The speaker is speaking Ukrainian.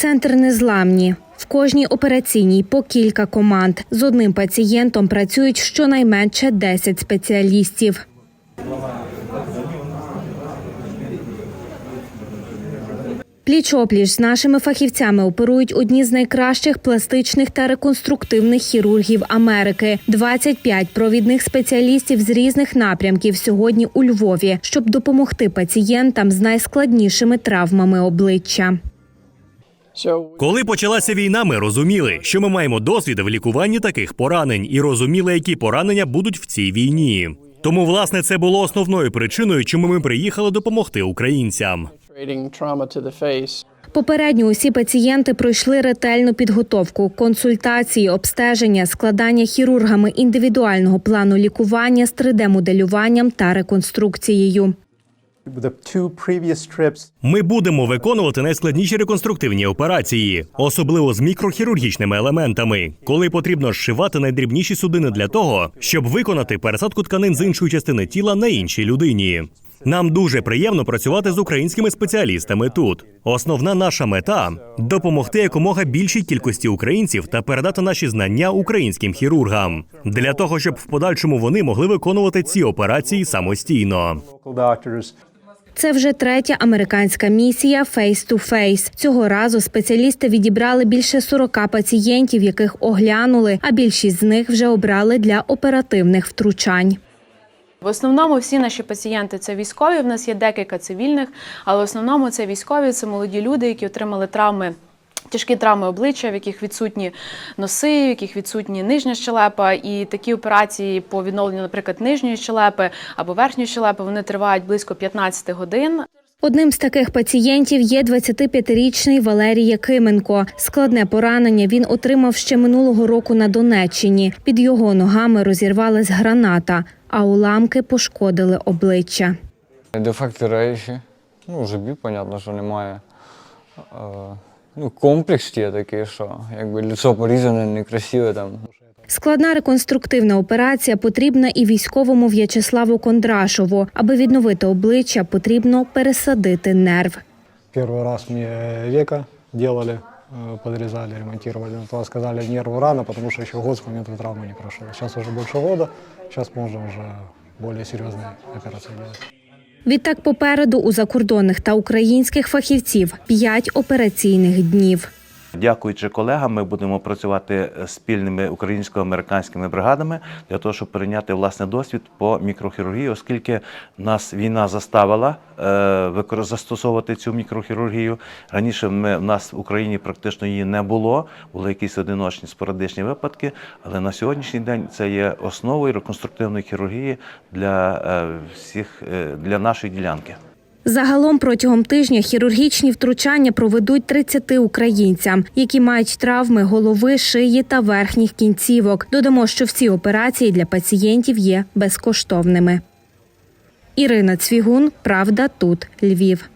Центр незламні. В кожній операційній по кілька команд. З одним пацієнтом працюють щонайменше 10 спеціалістів. Пліч-опліч з нашими фахівцями оперують одні з найкращих пластичних та реконструктивних хірургів Америки. 25 провідних спеціалістів з різних напрямків сьогодні у Львові, щоб допомогти пацієнтам з найскладнішими травмами обличчя. Коли почалася війна, ми розуміли, що ми маємо досвід в лікуванні таких поранень і розуміли, які поранення будуть в цій війні. Тому, власне, це було основною причиною, чому ми приїхали допомогти українцям. Попередньо усі пацієнти пройшли ретельну підготовку, консультації, обстеження, складання хірургами індивідуального плану лікування з 3D-моделюванням та реконструкцією. Ми будемо виконувати найскладніші реконструктивні операції, особливо з мікрохірургічними елементами, коли потрібно зшивати найдрібніші судини для того, щоб виконати пересадку тканин з іншої частини тіла на іншій людині. Нам дуже приємно працювати з українськими спеціалістами тут. Основна наша мета допомогти якомога більшій кількості українців та передати наші знання українським хірургам для того, щоб в подальшому вони могли виконувати ці операції самостійно. Це вже третя американська місія Face to Face. Цього разу спеціалісти відібрали більше 40 пацієнтів, яких оглянули, а більшість з них вже обрали для оперативних втручань. В основному всі наші пацієнти це військові. В нас є декілька цивільних, але в основному це військові, це молоді люди, які отримали травми. Тяжкі травми обличчя, в яких відсутні носи, в яких відсутні нижня щелепа, і такі операції по відновленню, наприклад, нижньої щелепи або верхньої щелепи, вони тривають близько 15 годин. Одним з таких пацієнтів є 25-річний Валерій Якименко. Складне поранення він отримав ще минулого року на Донеччині. Під його ногами розірвалась граната, а уламки пошкодили обличчя. Дефекти речі. Ну, жибі, понятно, що немає Е, ну, комплекс є такий, що якби лицо порізане, некрасиве там. Складна реконструктивна операція потрібна і військовому В'ячеславу Кондрашову. Аби відновити обличчя, потрібно пересадити нерв. Первый раз мне века делали, э, подрезали, ремонтировали. Но Тогда сказали нерву рано, потому что еще год с момента травмы не прошел. Сейчас уже больше года, сейчас можно уже более серьезные операции делать. Відтак попереду у закордонних та українських фахівців п'ять операційних днів. Дякуючи колегам, ми будемо працювати спільними українсько-американськими бригадами для того, щоб перейняти власне досвід по мікрохірургії, оскільки нас війна заставила е, застосовувати цю мікрохірургію. Раніше ми в нас в Україні практично її не було, були якісь одиночні спорадичні випадки. Але на сьогоднішній день це є основою реконструктивної хірургії для е, всіх е, для нашої ділянки. Загалом протягом тижня хірургічні втручання проведуть 30 українцям, які мають травми голови, шиї та верхніх кінцівок. Додамо, що всі операції для пацієнтів є безкоштовними. Ірина Цвігун, Правда, тут Львів.